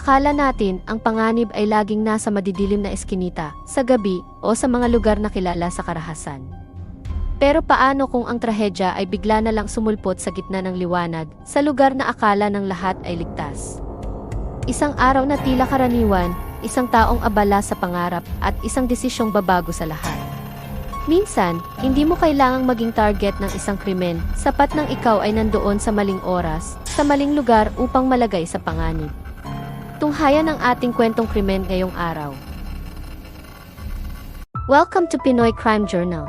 Akala natin ang panganib ay laging nasa madidilim na eskinita, sa gabi, o sa mga lugar na kilala sa karahasan. Pero paano kung ang trahedya ay bigla na lang sumulpot sa gitna ng liwanag, sa lugar na akala ng lahat ay ligtas? Isang araw na tila karaniwan, isang taong abala sa pangarap, at isang desisyong babago sa lahat. Minsan, hindi mo kailangang maging target ng isang krimen, sapat nang ikaw ay nandoon sa maling oras, sa maling lugar upang malagay sa panganib. Tunghayan ang ating kwentong krimen ngayong araw. Welcome to Pinoy Crime Journal.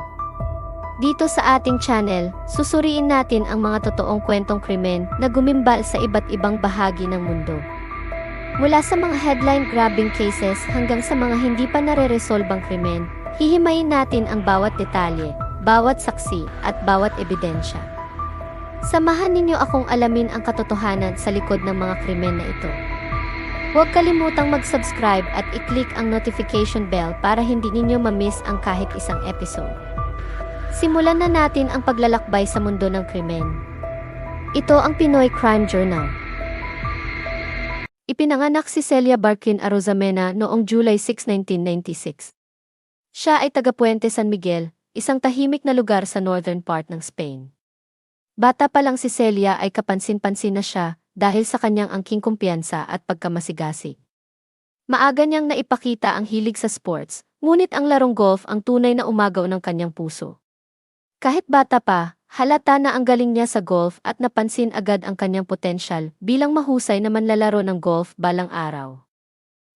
Dito sa ating channel, susuriin natin ang mga totoong kwentong krimen na gumimbal sa iba't ibang bahagi ng mundo. Mula sa mga headline-grabbing cases hanggang sa mga hindi pa nare-resolbang krimen, hihimayin natin ang bawat detalye, bawat saksi, at bawat ebidensya. Samahan ninyo akong alamin ang katotohanan sa likod ng mga krimen na ito. Huwag kalimutang mag-subscribe at i-click ang notification bell para hindi ninyo ma-miss ang kahit isang episode. Simulan na natin ang paglalakbay sa mundo ng krimen. Ito ang Pinoy Crime Journal. Ipinanganak si Celia Barkin Arozamena noong July 6, 1996. Siya ay taga Puente San Miguel, isang tahimik na lugar sa northern part ng Spain. Bata pa lang si Celia ay kapansin-pansin na siya dahil sa kanyang angking kumpiyansa at pagkamasigasig. Maaga niyang naipakita ang hilig sa sports, ngunit ang larong golf ang tunay na umagaw ng kanyang puso. Kahit bata pa, halata na ang galing niya sa golf at napansin agad ang kanyang potensyal bilang mahusay na manlalaro ng golf balang araw.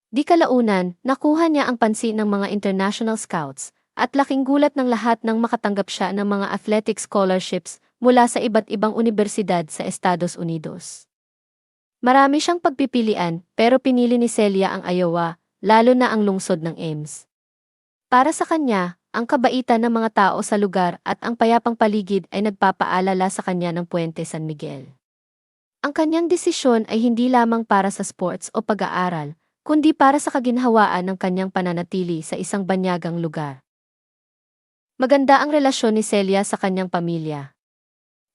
Di kalaunan, nakuha niya ang pansin ng mga international scouts at laking gulat ng lahat nang makatanggap siya ng mga athletic scholarships mula sa iba't ibang universidad sa Estados Unidos. Marami siyang pagpipilian pero pinili ni Celia ang Iowa, lalo na ang lungsod ng Ames. Para sa kanya, ang kabaitan ng mga tao sa lugar at ang payapang paligid ay nagpapaalala sa kanya ng Puente San Miguel. Ang kanyang desisyon ay hindi lamang para sa sports o pag-aaral, kundi para sa kaginhawaan ng kanyang pananatili sa isang banyagang lugar. Maganda ang relasyon ni Celia sa kanyang pamilya.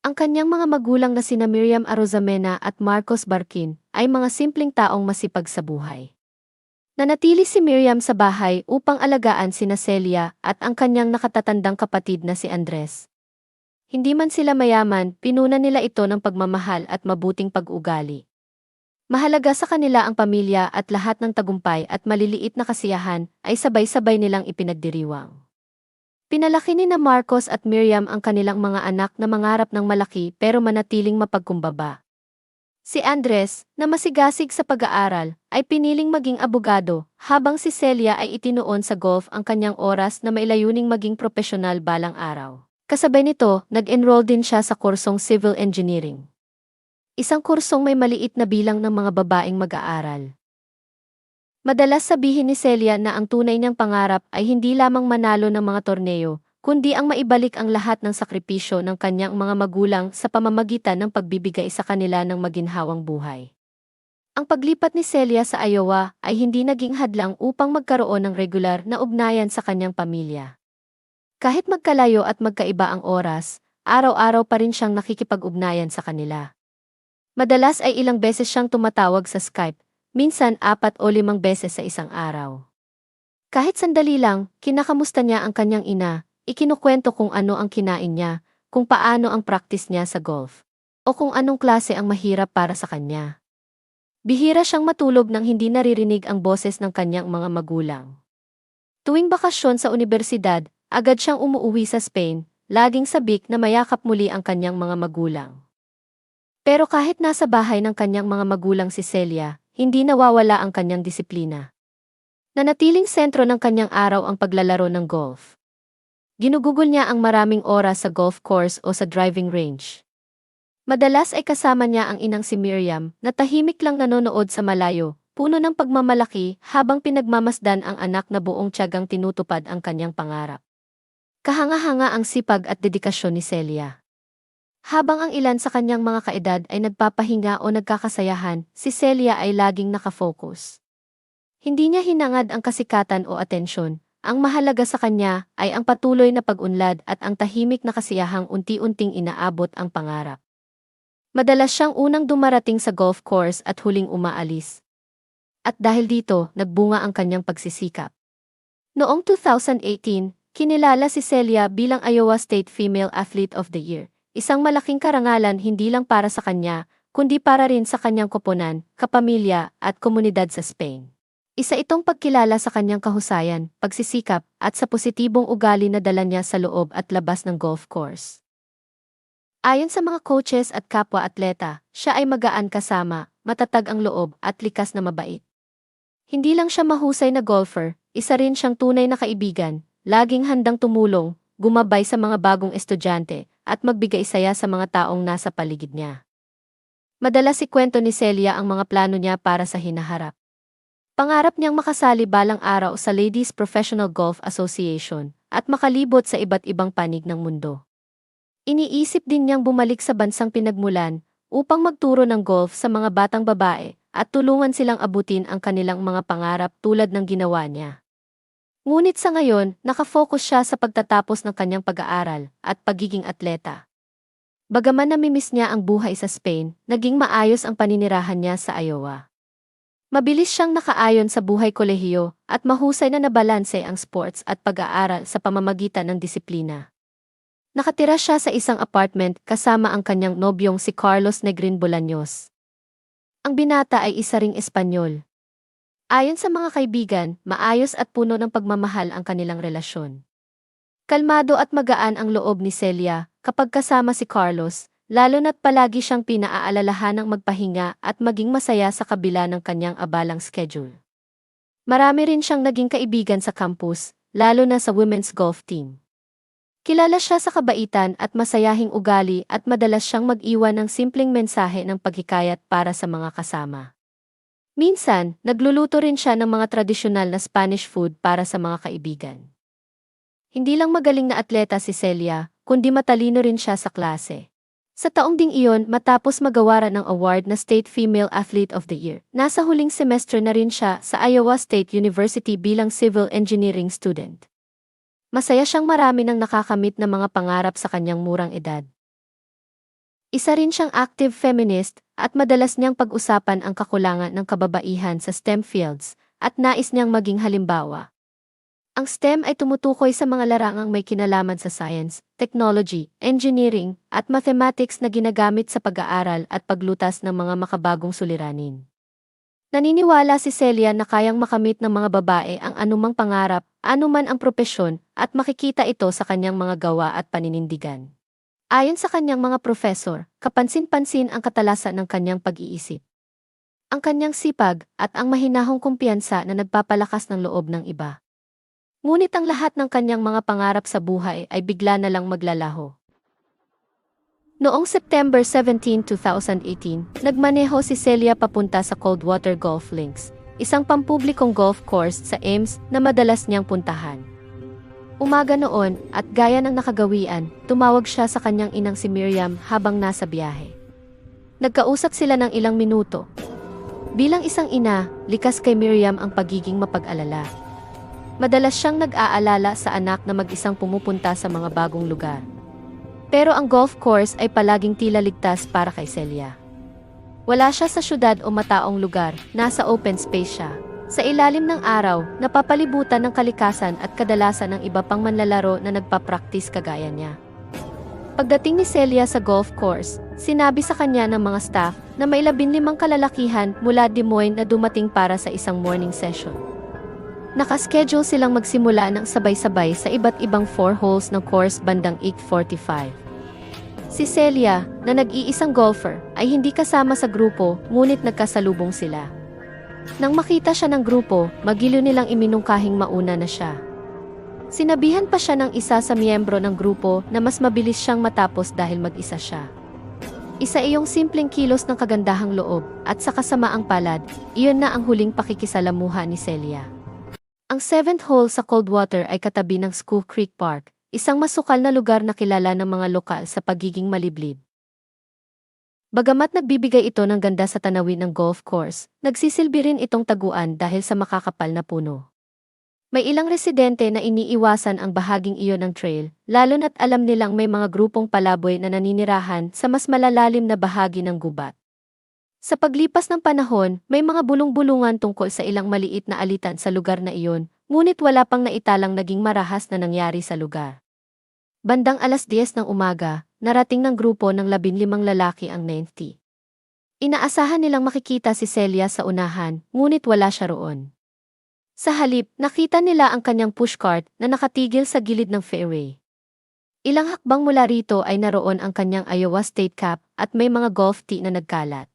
Ang kanyang mga magulang na sina Miriam Arozamena at Marcos Barkin ay mga simpleng taong masipag sa buhay. Nanatili si Miriam sa bahay upang alagaan sina Celia at ang kanyang nakatatandang kapatid na si Andres. Hindi man sila mayaman, pinuna nila ito ng pagmamahal at mabuting pag-ugali. Mahalaga sa kanila ang pamilya at lahat ng tagumpay at maliliit na kasiyahan ay sabay-sabay nilang ipinagdiriwang. Pinalaki ni na Marcos at Miriam ang kanilang mga anak na mangarap ng malaki pero manatiling mapagkumbaba. Si Andres, na masigasig sa pag-aaral, ay piniling maging abogado, habang si Celia ay itinuon sa golf ang kanyang oras na mailayuning maging propesyonal balang araw. Kasabay nito, nag-enroll din siya sa kursong Civil Engineering. Isang kursong may maliit na bilang ng mga babaeng mag-aaral. Madalas sabihin ni Celia na ang tunay niyang pangarap ay hindi lamang manalo ng mga torneo, kundi ang maibalik ang lahat ng sakripisyo ng kanyang mga magulang sa pamamagitan ng pagbibigay sa kanila ng maginhawang buhay. Ang paglipat ni Celia sa Iowa ay hindi naging hadlang upang magkaroon ng regular na ugnayan sa kanyang pamilya. Kahit magkalayo at magkaiba ang oras, araw-araw pa rin siyang nakikipag-ugnayan sa kanila. Madalas ay ilang beses siyang tumatawag sa Skype, minsan apat o limang beses sa isang araw. Kahit sandali lang, kinakamusta niya ang kanyang ina, ikinukwento kung ano ang kinain niya, kung paano ang practice niya sa golf, o kung anong klase ang mahirap para sa kanya. Bihira siyang matulog nang hindi naririnig ang boses ng kanyang mga magulang. Tuwing bakasyon sa universidad, agad siyang umuuwi sa Spain, laging sabik na mayakap muli ang kanyang mga magulang. Pero kahit nasa bahay ng kanyang mga magulang si Celia, hindi nawawala ang kanyang disiplina. Nanatiling sentro ng kanyang araw ang paglalaro ng golf. Ginugugol niya ang maraming oras sa golf course o sa driving range. Madalas ay kasama niya ang inang si Miriam na tahimik lang nanonood sa malayo, puno ng pagmamalaki habang pinagmamasdan ang anak na buong tiyagang tinutupad ang kanyang pangarap. Kahanga-hanga ang sipag at dedikasyon ni Celia. Habang ang ilan sa kanyang mga kaedad ay nagpapahinga o nagkakasayahan, si Celia ay laging nakafocus. Hindi niya hinangad ang kasikatan o atensyon. Ang mahalaga sa kanya ay ang patuloy na pag-unlad at ang tahimik na kasiyahang unti-unting inaabot ang pangarap. Madalas siyang unang dumarating sa golf course at huling umaalis. At dahil dito, nagbunga ang kanyang pagsisikap. Noong 2018, kinilala si Celia bilang Iowa State Female Athlete of the Year, isang malaking karangalan hindi lang para sa kanya, kundi para rin sa kanyang koponan, kapamilya, at komunidad sa Spain. Isa itong pagkilala sa kanyang kahusayan, pagsisikap, at sa positibong ugali na dala niya sa loob at labas ng golf course. Ayon sa mga coaches at kapwa-atleta, siya ay magaan kasama, matatag ang loob, at likas na mabait. Hindi lang siya mahusay na golfer, isa rin siyang tunay na kaibigan, laging handang tumulong, gumabay sa mga bagong estudyante, at magbigay saya sa mga taong nasa paligid niya. Madalas si kwento ni Celia ang mga plano niya para sa hinaharap. Pangarap niyang makasali balang araw sa Ladies Professional Golf Association at makalibot sa iba't ibang panig ng mundo. Iniisip din niyang bumalik sa bansang pinagmulan upang magturo ng golf sa mga batang babae at tulungan silang abutin ang kanilang mga pangarap tulad ng ginawa niya. Ngunit sa ngayon, nakafocus siya sa pagtatapos ng kanyang pag-aaral at pagiging atleta. Bagaman namimiss niya ang buhay sa Spain, naging maayos ang paninirahan niya sa Iowa. Mabilis siyang nakaayon sa buhay kolehiyo at mahusay na nabalanse ang sports at pag-aaral sa pamamagitan ng disiplina. Nakatira siya sa isang apartment kasama ang kanyang nobyong si Carlos Negrin Bolaños. Ang binata ay isa ring Espanyol. Ayon sa mga kaibigan, maayos at puno ng pagmamahal ang kanilang relasyon. Kalmado at magaan ang loob ni Celia kapag kasama si Carlos, lalo na't palagi siyang pinaaalalahanang magpahinga at maging masaya sa kabila ng kanyang abalang schedule. Marami rin siyang naging kaibigan sa campus, lalo na sa women's golf team. Kilala siya sa kabaitan at masayahing ugali at madalas siyang mag-iwan ng simpleng mensahe ng paghikayat para sa mga kasama. Minsan, nagluluto rin siya ng mga tradisyonal na Spanish food para sa mga kaibigan. Hindi lang magaling na atleta si Celia, kundi matalino rin siya sa klase. Sa taong ding iyon, matapos magawaran ng award na State Female Athlete of the Year, nasa huling semester na rin siya sa Iowa State University bilang civil engineering student. Masaya siyang marami ng nakakamit na mga pangarap sa kanyang murang edad. Isa rin siyang active feminist at madalas niyang pag-usapan ang kakulangan ng kababaihan sa STEM fields at nais niyang maging halimbawa. Ang STEM ay tumutukoy sa mga larangang may kinalaman sa science, technology, engineering, at mathematics na ginagamit sa pag-aaral at paglutas ng mga makabagong suliranin. Naniniwala si Celia na kayang makamit ng mga babae ang anumang pangarap, anuman ang propesyon, at makikita ito sa kanyang mga gawa at paninindigan. Ayon sa kanyang mga profesor, kapansin-pansin ang katalasan ng kanyang pag-iisip. Ang kanyang sipag at ang mahinahong kumpiyansa na nagpapalakas ng loob ng iba. Ngunit ang lahat ng kanyang mga pangarap sa buhay ay bigla na lang maglalaho. Noong September 17, 2018, nagmaneho si Celia papunta sa Coldwater Golf Links, isang pampublikong golf course sa Ames na madalas niyang puntahan. Umaga noon, at gaya ng nakagawian, tumawag siya sa kanyang inang si Miriam habang nasa biyahe. Nagkausap sila ng ilang minuto. Bilang isang ina, likas kay Miriam ang pagiging mapag-alala. Madalas siyang nag-aalala sa anak na mag-isang pumupunta sa mga bagong lugar. Pero ang golf course ay palaging tila ligtas para kay Celia. Wala siya sa syudad o mataong lugar, nasa open space siya. Sa ilalim ng araw, napapalibutan ng kalikasan at kadalasan ng iba pang manlalaro na nagpa-practice kagaya niya. Pagdating ni Celia sa golf course, sinabi sa kanya ng mga staff na may labinlimang kalalakihan mula Des Moines na dumating para sa isang morning session. Nakaschedule silang magsimula ng sabay-sabay sa iba't ibang four holes ng course bandang 8.45. Si Celia, na nag-iisang golfer, ay hindi kasama sa grupo ngunit nagkasalubong sila. Nang makita siya ng grupo, magilo nilang iminungkahing mauna na siya. Sinabihan pa siya ng isa sa miyembro ng grupo na mas mabilis siyang matapos dahil mag-isa siya. Isa iyong simpleng kilos ng kagandahang loob at sa kasamaang palad, iyon na ang huling pakikisalamuha ni Celia. Ang seventh hole sa Coldwater ay katabi ng School Creek Park, isang masukal na lugar na kilala ng mga lokal sa pagiging maliblib. Bagamat nagbibigay ito ng ganda sa tanawin ng golf course, nagsisilbi rin itong taguan dahil sa makakapal na puno. May ilang residente na iniiwasan ang bahaging iyon ng trail, lalo na't alam nilang may mga grupong palaboy na naninirahan sa mas malalalim na bahagi ng gubat. Sa paglipas ng panahon, may mga bulong-bulungan tungkol sa ilang maliit na alitan sa lugar na iyon, ngunit wala pang naitalang naging marahas na nangyari sa lugar. Bandang alas 10 ng umaga, narating ng grupo ng labinlimang lalaki ang 90. Inaasahan nilang makikita si Celia sa unahan, ngunit wala siya roon. Sa halip, nakita nila ang kanyang pushcart na nakatigil sa gilid ng fairway. Ilang hakbang mula rito ay naroon ang kanyang Iowa State Cap at may mga golf tee na nagkalat.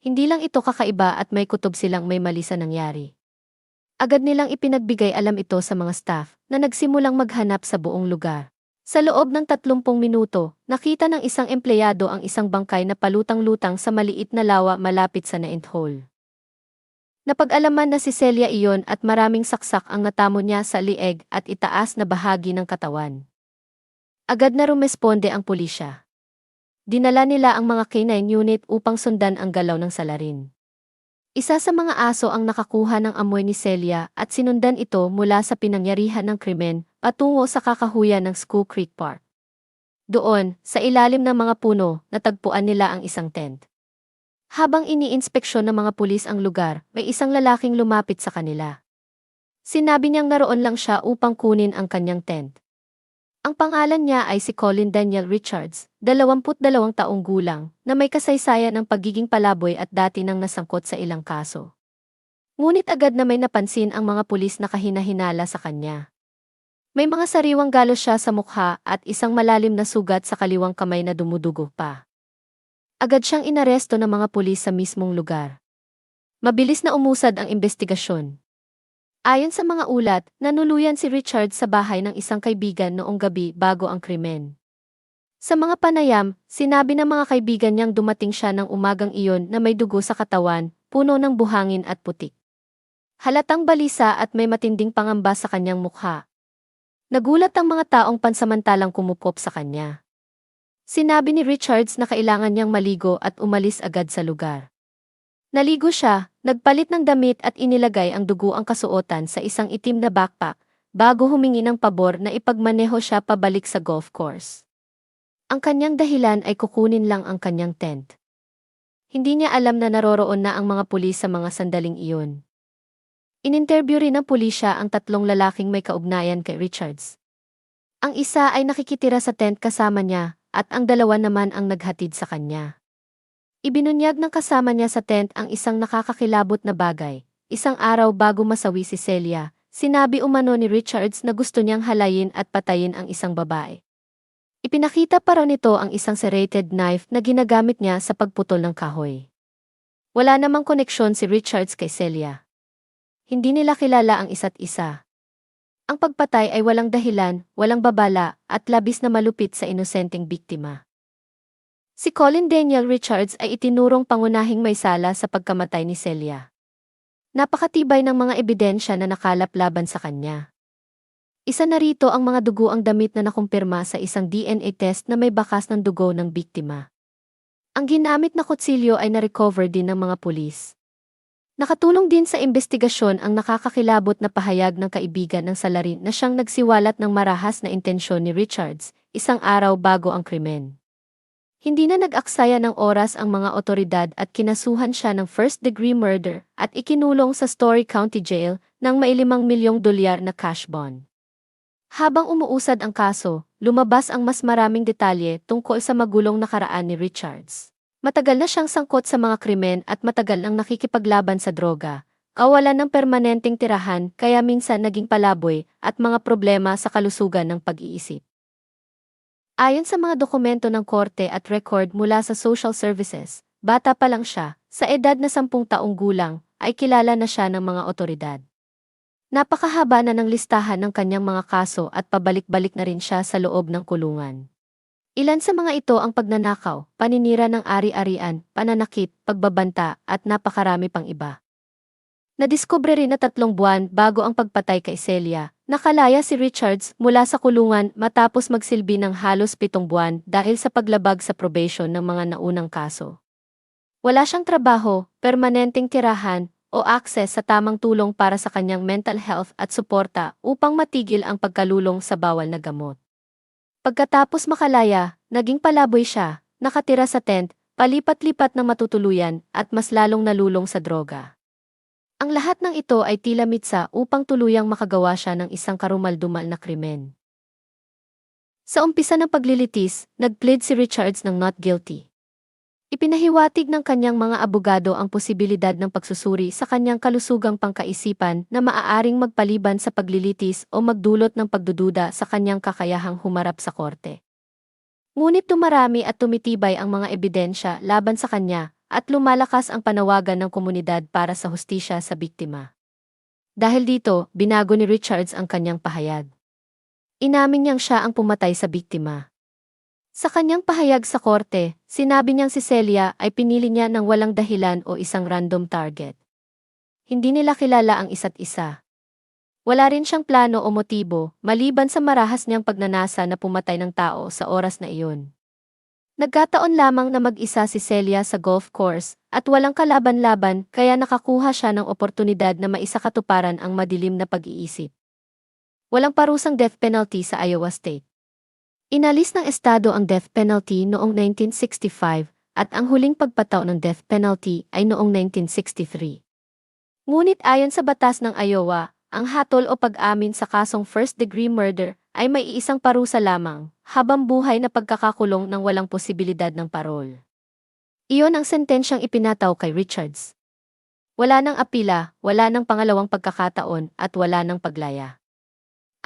Hindi lang ito kakaiba at may kutob silang may mali sa nangyari. Agad nilang ipinagbigay alam ito sa mga staff na nagsimulang maghanap sa buong lugar. Sa loob ng 30 minuto, nakita ng isang empleyado ang isang bangkay na palutang-lutang sa maliit na lawa malapit sa naint hole. Napag-alaman na si Celia iyon at maraming saksak ang natamo niya sa lieg at itaas na bahagi ng katawan. Agad na rumesponde ang pulisya. Dinala nila ang mga K-9 unit upang sundan ang galaw ng salarin. Isa sa mga aso ang nakakuha ng amoy ni Celia at sinundan ito mula sa pinangyarihan ng krimen patungo sa kakahuyan ng School Creek Park. Doon, sa ilalim ng mga puno, natagpuan nila ang isang tent. Habang iniinspeksyon ng mga pulis ang lugar, may isang lalaking lumapit sa kanila. Sinabi niyang naroon lang siya upang kunin ang kanyang tent. Ang pangalan niya ay si Colin Daniel Richards, 22 taong gulang, na may kasaysayan ng pagiging palaboy at dati nang nasangkot sa ilang kaso. Ngunit agad na may napansin ang mga pulis na kahinahinala sa kanya. May mga sariwang galos siya sa mukha at isang malalim na sugat sa kaliwang kamay na dumudugo pa. Agad siyang inaresto ng mga pulis sa mismong lugar. Mabilis na umusad ang investigasyon. Ayon sa mga ulat, nanuluyan si Richard sa bahay ng isang kaibigan noong gabi bago ang krimen. Sa mga panayam, sinabi ng mga kaibigan niyang dumating siya ng umagang iyon na may dugo sa katawan, puno ng buhangin at putik. Halatang balisa at may matinding pangamba sa kanyang mukha. Nagulat ang mga taong pansamantalang kumupop sa kanya. Sinabi ni Richards na kailangan niyang maligo at umalis agad sa lugar. Naligo siya, nagpalit ng damit at inilagay ang dugo ang kasuotan sa isang itim na backpack bago humingi ng pabor na ipagmaneho siya pabalik sa golf course. Ang kanyang dahilan ay kukunin lang ang kanyang tent. Hindi niya alam na naroroon na ang mga pulis sa mga sandaling iyon. Ininterview rin ng pulisya ang tatlong lalaking may kaugnayan kay Richards. Ang isa ay nakikitira sa tent kasama niya at ang dalawa naman ang naghatid sa kanya. Ibinunyag ng kasama niya sa tent ang isang nakakakilabot na bagay. Isang araw bago masawi si Celia, sinabi umano ni Richards na gusto niyang halayin at patayin ang isang babae. Ipinakita pa raw nito ang isang serrated knife na ginagamit niya sa pagputol ng kahoy. Wala namang koneksyon si Richards kay Celia. Hindi nila kilala ang isa't isa. Ang pagpatay ay walang dahilan, walang babala, at labis na malupit sa inosenteng biktima. Si Colin Daniel Richards ay itinurong pangunahing may sala sa pagkamatay ni Celia. Napakatibay ng mga ebidensya na nakalap laban sa kanya. Isa na rito ang mga dugo ang damit na nakumpirma sa isang DNA test na may bakas ng dugo ng biktima. Ang ginamit na kutsilyo ay na-recover din ng mga pulis. Nakatulong din sa investigasyon ang nakakakilabot na pahayag ng kaibigan ng salarin na siyang nagsiwalat ng marahas na intensyon ni Richards isang araw bago ang krimen. Hindi na nag-aksaya ng oras ang mga otoridad at kinasuhan siya ng first-degree murder at ikinulong sa Story County Jail ng mailimang milyong dolyar na cash bond. Habang umuusad ang kaso, lumabas ang mas maraming detalye tungkol sa magulong nakaraan ni Richards. Matagal na siyang sangkot sa mga krimen at matagal nang nakikipaglaban sa droga, kawalan ng permanenteng tirahan kaya minsan naging palaboy at mga problema sa kalusugan ng pag-iisip. Ayon sa mga dokumento ng korte at record mula sa social services, bata pa lang siya, sa edad na sampung taong gulang, ay kilala na siya ng mga otoridad. Napakahaba na ng listahan ng kanyang mga kaso at pabalik-balik na rin siya sa loob ng kulungan. Ilan sa mga ito ang pagnanakaw, paninira ng ari-arian, pananakit, pagbabanta, at napakarami pang iba. Nadiskubre rin na tatlong buwan bago ang pagpatay kay Celia, Nakalaya si Richards mula sa kulungan matapos magsilbi ng halos pitong buwan dahil sa paglabag sa probation ng mga naunang kaso. Wala siyang trabaho, permanenteng tirahan, o akses sa tamang tulong para sa kanyang mental health at suporta upang matigil ang pagkalulong sa bawal na gamot. Pagkatapos makalaya, naging palaboy siya, nakatira sa tent, palipat-lipat na matutuluyan at mas lalong nalulong sa droga. Ang lahat ng ito ay tila mitsa upang tuluyang makagawa siya ng isang karumaldumal na krimen. Sa umpisa ng paglilitis, nag-plead si Richards ng not guilty. Ipinahiwatig ng kanyang mga abogado ang posibilidad ng pagsusuri sa kanyang kalusugang pangkaisipan na maaaring magpaliban sa paglilitis o magdulot ng pagdududa sa kanyang kakayahang humarap sa korte. Ngunit tumarami at tumitibay ang mga ebidensya laban sa kanya at lumalakas ang panawagan ng komunidad para sa hustisya sa biktima. Dahil dito, binago ni Richards ang kanyang pahayag. Inamin niyang siya ang pumatay sa biktima. Sa kanyang pahayag sa korte, sinabi niyang si Celia ay pinili niya ng walang dahilan o isang random target. Hindi nila kilala ang isa't isa. Wala rin siyang plano o motibo, maliban sa marahas niyang pagnanasa na pumatay ng tao sa oras na iyon. Nagkataon lamang na mag-isa si Celia sa golf course at walang kalaban-laban kaya nakakuha siya ng oportunidad na maisakatuparan ang madilim na pag-iisip. Walang parusang death penalty sa Iowa State. Inalis ng Estado ang death penalty noong 1965 at ang huling pagpataw ng death penalty ay noong 1963. Ngunit ayon sa batas ng Iowa, ang hatol o pag-amin sa kasong first-degree murder ay may iisang parusa lamang, habang buhay na pagkakakulong ng walang posibilidad ng parol. Iyon ang sentensyang ipinataw kay Richards. Wala nang apila, wala nang pangalawang pagkakataon at wala nang paglaya.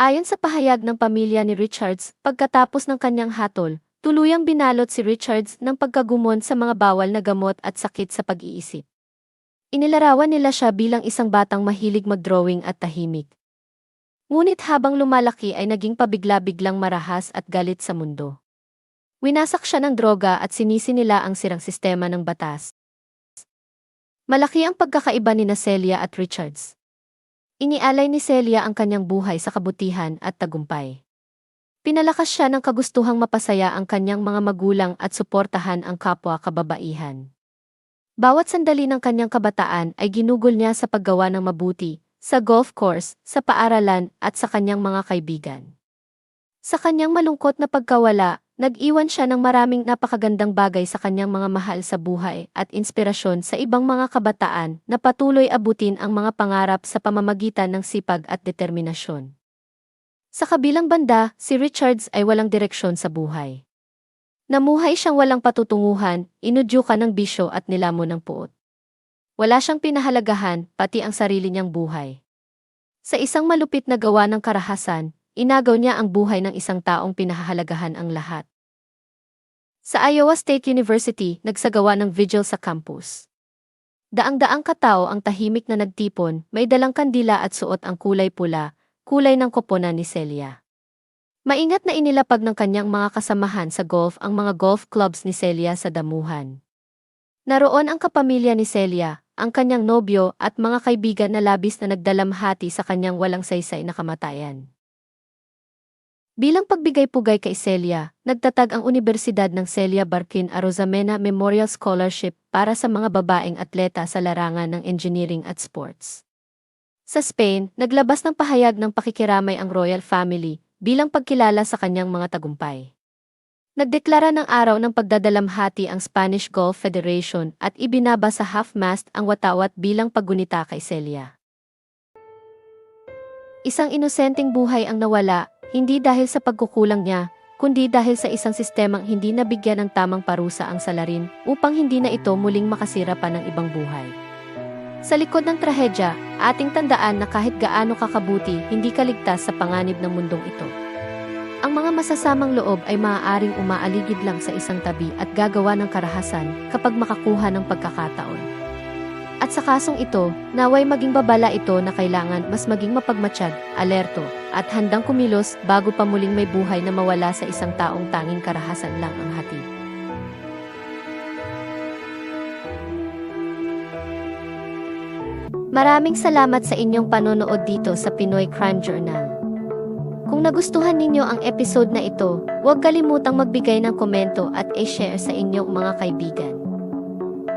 Ayon sa pahayag ng pamilya ni Richards, pagkatapos ng kanyang hatol, tuluyang binalot si Richards ng pagkagumon sa mga bawal na gamot at sakit sa pag-iisip. Inilarawan nila siya bilang isang batang mahilig mag-drawing at tahimik. Ngunit habang lumalaki ay naging pabigla-biglang marahas at galit sa mundo. Winasak siya ng droga at sinisi nila ang sirang sistema ng batas. Malaki ang pagkakaiba ni Celia at Richards. Inialay ni Celia ang kanyang buhay sa kabutihan at tagumpay. Pinalakas siya ng kagustuhang mapasaya ang kanyang mga magulang at suportahan ang kapwa kababaihan. Bawat sandali ng kanyang kabataan ay ginugol niya sa paggawa ng mabuti, sa golf course, sa paaralan at sa kanyang mga kaibigan. Sa kanyang malungkot na pagkawala, Nag-iwan siya ng maraming napakagandang bagay sa kanyang mga mahal sa buhay at inspirasyon sa ibang mga kabataan na patuloy abutin ang mga pangarap sa pamamagitan ng sipag at determinasyon. Sa kabilang banda, si Richards ay walang direksyon sa buhay. Namuhay siyang walang patutunguhan, inudyukan ng bisyo at nilamon ng puot. Wala siyang pinahalagahan, pati ang sarili niyang buhay. Sa isang malupit na gawa ng karahasan, inagaw niya ang buhay ng isang taong pinahahalagahan ang lahat. Sa Iowa State University, nagsagawa ng vigil sa campus. Daang-daang katao ang tahimik na nagtipon, may dalang kandila at suot ang kulay pula, kulay ng koponan ni Celia. Maingat na inilapag ng kanyang mga kasamahan sa golf ang mga golf clubs ni Celia sa damuhan. Naroon ang kapamilya ni Celia, ang kanyang nobyo at mga kaibigan na labis na nagdalamhati sa kanyang walang saysay na kamatayan. Bilang pagbigay-pugay kay Celia, nagtatag ang Universidad ng Celia Barkin Arozamena Memorial Scholarship para sa mga babaeng atleta sa larangan ng engineering at sports. Sa Spain, naglabas ng pahayag ng pakikiramay ang royal family bilang pagkilala sa kanyang mga tagumpay. Nagdeklara ng araw ng pagdadalamhati ang Spanish Golf Federation at ibinaba sa half-mast ang watawat bilang paggunita kay Celia. Isang inosenteng buhay ang nawala hindi dahil sa pagkukulang niya, kundi dahil sa isang sistemang hindi nabigyan ng tamang parusa ang salarin upang hindi na ito muling makasira pa ng ibang buhay. Sa likod ng trahedya, ating tandaan na kahit gaano kakabuti, hindi kaligtas sa panganib ng mundong ito. Ang mga masasamang loob ay maaaring umaaligid lang sa isang tabi at gagawa ng karahasan kapag makakuha ng pagkakataon. At sa kasong ito, naway maging babala ito na kailangan mas maging mapagmatsyag, alerto, at handang kumilos bago pa muling may buhay na mawala sa isang taong tanging karahasan lang ang hati. Maraming salamat sa inyong panonood dito sa Pinoy Crime Journal. Kung nagustuhan ninyo ang episode na ito, huwag kalimutang magbigay ng komento at i-share sa inyong mga kaibigan.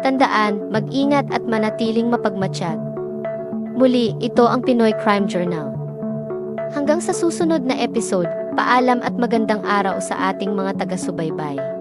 Tandaan, mag-ingat at manatiling mapagmatsyag. Muli, ito ang Pinoy Crime Journal. Hanggang sa susunod na episode, paalam at magandang araw sa ating mga taga-subaybay.